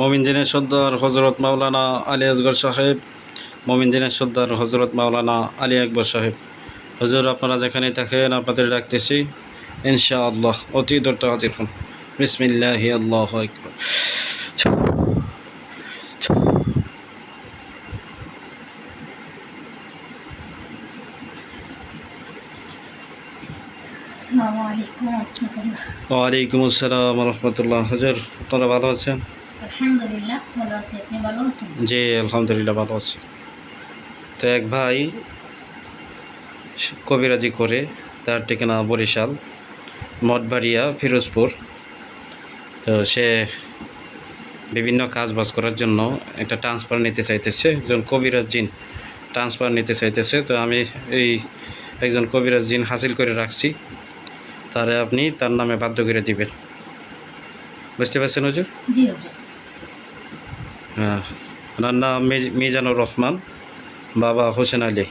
মমিনজিনের সর্দার হজরত মাওলানা আলী আসগর সাহেব মমিনজিনের সর্দার হজরত মাওলানা আলী আকবর সাহেব। হুজুর আপনারা যেখানে থাকেন আপনাদের ডাকতেছি ইনশা আল্লাহ অতি দূরত হাজির হন। বিসমিল্লাহ আল্লাহ আকবর। ওয়ালাইকুম আসসালাম রহমতুল্লাহ। হুজুর আপনারা ভালো আছেন? আছি আপনি ভালো আছেন? জি আলহামদুলিল্লাহ ভালো আছি। তো এক ভাই কবিরাজি করে তার ঠিকানা বরিশাল মঠবাড়িয়া ফিরোজপুর। তো সে বিভিন্ন কাজ বাজ করার জন্য একটা ট্রান্সফার নিতে চাইতেছে একজন কবিরাজ জিন ট্রান্সফার নিতে চাইতেছে। তো আমি এই একজন কবিরাজ জিন হাসিল করে রাখছি। তারে আপনি তার নামে বাধ্য করে দিবেন। বুঝতে পারছেন হুজুর? জি হুজুর। ওনার নাম মিজ- মিজানুর রহমান বাবা হোসেন আলী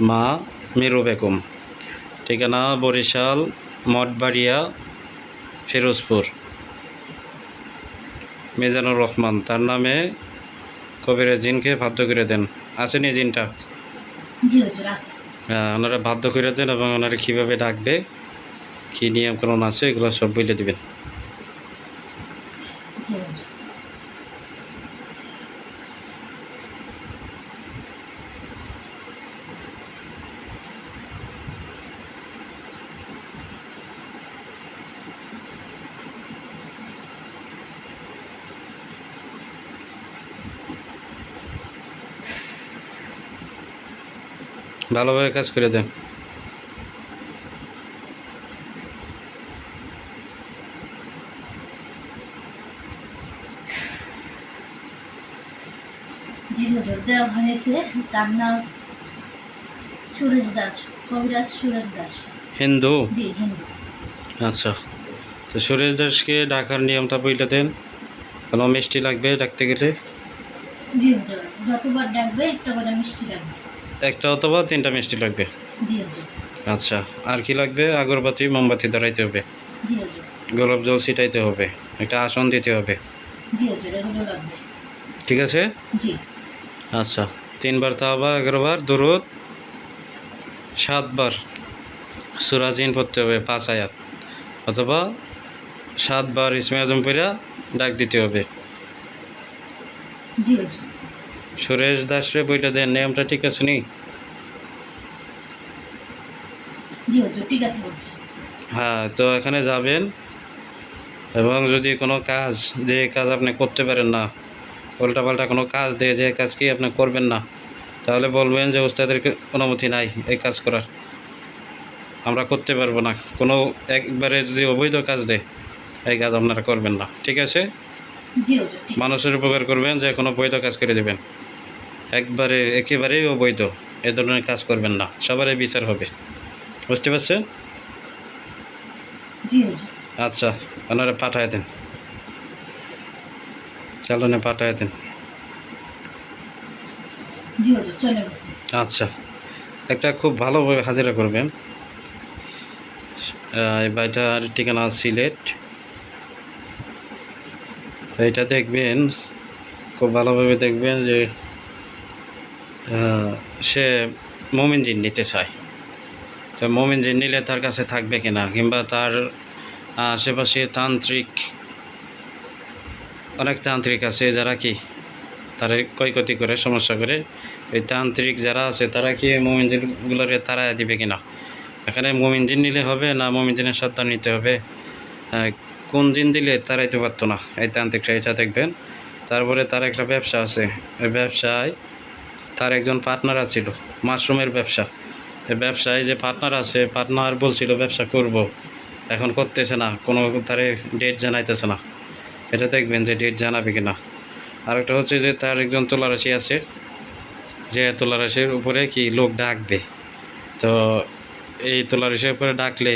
মা মিরু বেগম। ঠিকানা বরিশাল মঠবাড়িয়া ফিরোজপুর। মিজানুর রহমান তার নামে কবিরের জিনকে বাধ্য করে দেন। আসেনি জিনটা? হ্যাঁ ওনারা বাধ্য করে দেন এবং ওনারা কীভাবে ডাকবে কী নিয়মকানুন আছে এগুলো সব বলে দেবেন জি হুজুর ভালোভাবে কাজ করে দেন। জি হুজুর দেওয়া হয়েছে তার নাম সুরেশ দাস কবিরাজ সুরেশ দাস। হিন্দু? জি হিন্দু। আচ্ছা তো সুরেশ দাসকে ডাকার নিয়মটা বইলে দেন। কোনো মিষ্টি লাগবে ডাকতে গেলে? জি হুজুর যতবার ডাকবে একটা করে মিষ্টি লাগবে। একটা অথবা তিনটা মিষ্টি লাগবে? আচ্ছা। আর কি লাগবে? আগরবাতি মোমবাতি ধরাইতে হবে। গোলাপ জল ছিটাইতে হবে। একটা আসন দিতে হবে। লাগবে। ঠিক আছে? আচ্ছা তিনবার তাওবা এগারোবার দরুদ সাতবার সুরাজিন পড়তে হবে পাঁচ আয়াত। অথবা সাতবার ইসমে আজম পইরা ডাক দিতে হবে। জি সুরেশ দাসরে বইটা দেন নিয়মটা ঠিক আছে নি? হ্যাঁ তো এখানে যাবেন এবং যদি কোনো কাজ যে কাজ আপনি করতে পারেন না উল্টাপাল্টা কোনো কাজ দিয়ে যে কাজ কি আপনি করবেন না তাহলে বলবেন যে ওস্তাদেরকে অনুমতি নাই এই কাজ করার। আমরা করতে পারব না। কোনো একবারে যদি অবৈধ কাজ দেয় এই কাজ আপনারা করবেন না। ঠিক আছে? মানুষের উপকার করবেন যে কোনো বৈধ কাজ করে দেবেন। একবারে একেবারেই অবৈধ। এ ধরনের কাজ করবেন না। সবারই বিচার হবে। বুঝতে পারছেন? আচ্ছা ওনারা পাঠায় দেন। চালনে পাঠায় দেন। আচ্ছা একটা খুব ভালোভাবে হাজিরা করবেন। এই বাড়িটার ঠিকানা সিলেট। তো এটা দেখবেন খুব ভালোভাবে দেখবেন যে সে মোমিন জিন নিতে চায়। তো মোমিন জিন নিলে তার কাছে থাকবে কিনা, কিংবা তার আশেপাশে তান্ত্রিক, অনেক তান্ত্রিক আছে যারা কি, তারা ক্ষয়ক্ষতি করে, সমস্যা করে এই তান্ত্রিক যারা আছে তারা কি মোমিন জিনগুলোরে তারা দিবে কিনা? এখানে মোমিন জিন নিলে হবে না মোমিন জিনের সত্তা নিতে হবে? কোন দিন দিলে তারাইতে পারতো না? এই তান্ত্রিক এটা দেখবেন, তারপরে তার একটা ব্যবসা আছে। এই ব্যবসায় তার একজন পার্টনার আছিল মাশরুমের ব্যবসা। ব্যবসায় যে পার্টনার আছে পার্টনার বলছিল ব্যবসা করব। এখন করতেছে না কোনো তারে ডেট জানাইতেছে না। এটা দেখবেন যে ডেট জানাবে কি কিনা। আরেকটা হচ্ছে যে তার একজন তোলারাশি আছে যে তোলারাশির উপরে কি লোক ডাকবে। তো এই তোলারাশির উপরে ডাকলে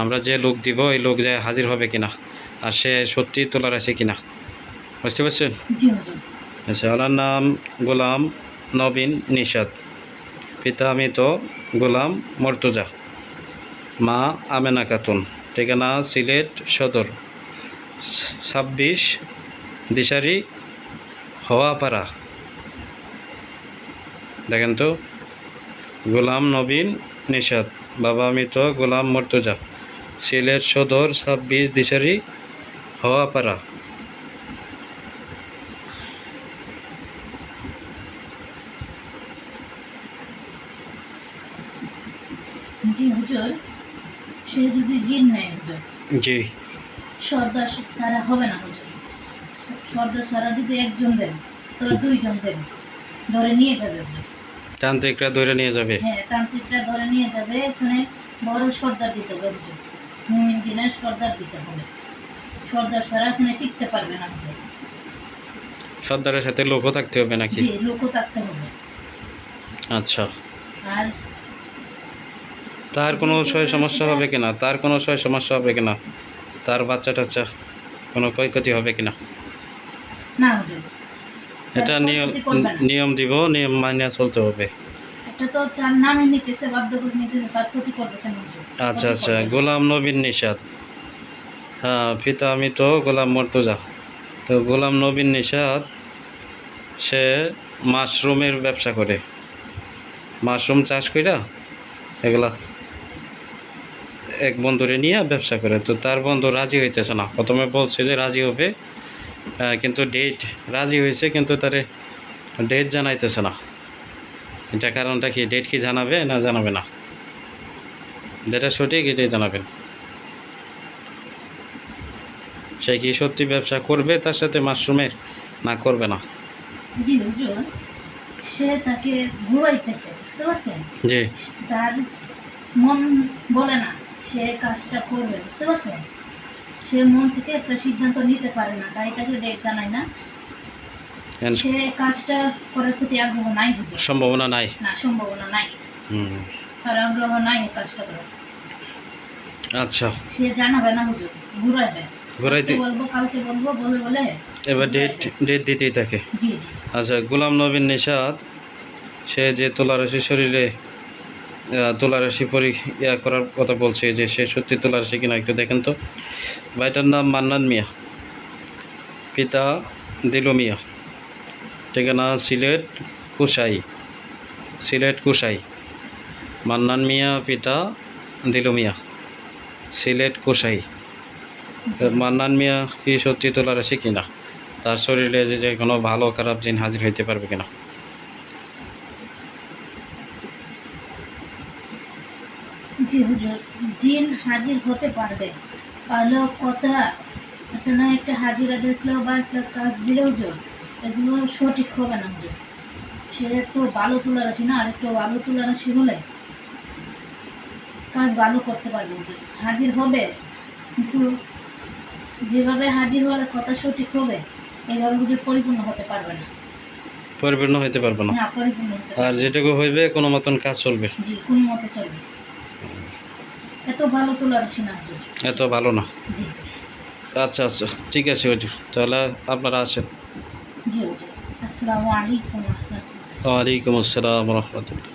আমরা যে লোক দিব এই লোক যায় হাজির হবে কিনা আর সে সত্যি তোলারাশি কিনা। বুঝতে পারছেন? আচ্ছা ওনার নাম গোলাম। নবীন নিষাদ। পিতা মৃত গোলাম মর্তুজা। মা আমেনা খাতুন। ঠিকানা সিলেট সদর। ছাব্বিশ দিশারি হওয়া পারা দেখেন তো, গোলাম নবীন নিষাদ। বাবা মৃত গোলাম মর্তুজা। সিলেট সদর, ছাব্বিশ দিশারি হওয়া পারা জি হুজুর সে যদি জিন নেয় হুজুর জি। সর্দার সারা হবে না হুজুর। সর্দার সারা যদি একজন দেন তবে দুইজন দেন ধরে নিয়ে যাবে হুজুর তান্ত্রিকরা ধরে নিয়ে যাবে। হ্যাঁ তান্ত্রিকরা ধরে নিয়ে যাবে এখানে বড় সর্দার দিতে হবে হুজুর। মুমিন জিনের সর্দার দিতে হবে। সর্দার সারা এখানে টিকতে পারবে না হুজুর। সর্দারের সাথে লোকও থাকতে হবে নাকি? জি লোকও থাকতে হবে। আচ্ছা। আর তার কোনো সয় সমস্যা হবে কিনা? তার কোনো সয় সমস্যা হবে কিনা? তার বাচ্চা টাচ্চা কোনো ক্ষয়ক্ষতি হবে কিনা? না এটা নিয়ম না। নিয়ম দিব নিয়ম মানিয়ে চলতে হবে। আচ্ছা আচ্ছা গোলাম নবীন নিষাদ। হ্যাঁ পিতা আমি তো গোলাম মর্তুজা। তো গোলাম নবীন নিষাদ সে মাশরুমের ব্যবসা করে। মাশরুম চাষ কইরা এগুলা এক বন্ধুরে নিয়ে ব্যবসা করে তো তার বন্ধু রাজি হইতেছে না। প্রথমে বলছে যে রাজি হবে কিন্তু ডেট রাজি হয়েছে কিন্তু তারে ডেট জানাইতেছে না। এটা কারণটা কি ডেট কি জানাবে না জানাবে না? যেটা সঠিক এটাই জানাবেন। সে কি সত্যি ব্যবসা করবে তার সাথে মাশরুমের না করবে না? জি সে তাকে ঘুরাইতেছে বুঝতে পারছেন? জি। তার মন বলে না। সে কাজটা করবে বুঝতে পারছেন? সে মন থেকে একটা সিদ্ধান্ত নিতে পারে না তাই তাকে ডেট জানায় না। সে কাজটা করার প্রতি আগ্রহ নাই সম্ভাবনা নাই? না সম্ভাবনা নাই। হুম। তার আগ্রহ নাই কাজটা করার। আচ্ছা। সে জানাবে না হুজুর ঘুরাবে। ঘুরাইতে বলব কালকে বলব বলে বলে এবার ডেট ডেট দিতেই থাকে। জি জি। আচ্ছা গোলাম নবীন নিষাদ সে যে তুলারাশি শরীরে তুলারাশি পরি ইয়া করার কথা বলছে যে সে সত্যি তুলারাশি কিনা একটু দেখেন তো। ভাইটার নাম মান্নান মিয়া। পিতা দিলু মিয়া। ঠিকানা সিলেট কুশাই। সিলেট কুশাই। মান্নান মিয়া পিতা দিলু মিয়া। সিলেট কুসাই তো মান্নান মিয়া কি সত্যি তুলারাশি কিনা? তার শরীরে যে কোনো ভালো খারাপ জিন হাজির হইতে পারবে কিনা? জি হুজুর জিন হাজির হতে পারবে। পারলেও কথা আসলে একটা হাজিরা দেখলেও বা একটা কাজ দিলেও হুজুর এগুলো সঠিক হবে না হুজুর সে একটু ভালো তুলা রাশি না আর একটু ভালো তুলা রাশি হলে কাজ ভালো করতে পারবে হুজুর হাজির হবে কিন্তু যেভাবে হাজির হলে কথা সঠিক হবে এইভাবে হুজুর পরিপূর্ণ হতে পারবে না। পরিপূর্ণ হইতে পারবে না। আর। যেটুকু হইবে কোনো মতন কাজ চলবে। জি কোন মতে চলবে এত ভালো না এত ভালো না? জি। আচ্ছা আচ্ছা ঠিক আছে হুজুর তাহলে আপনারা আসেন। জি হুজুর আসসালামু আলাইকুম ওয়ালাইকুম আসসালাম রহমতুল্লাহ।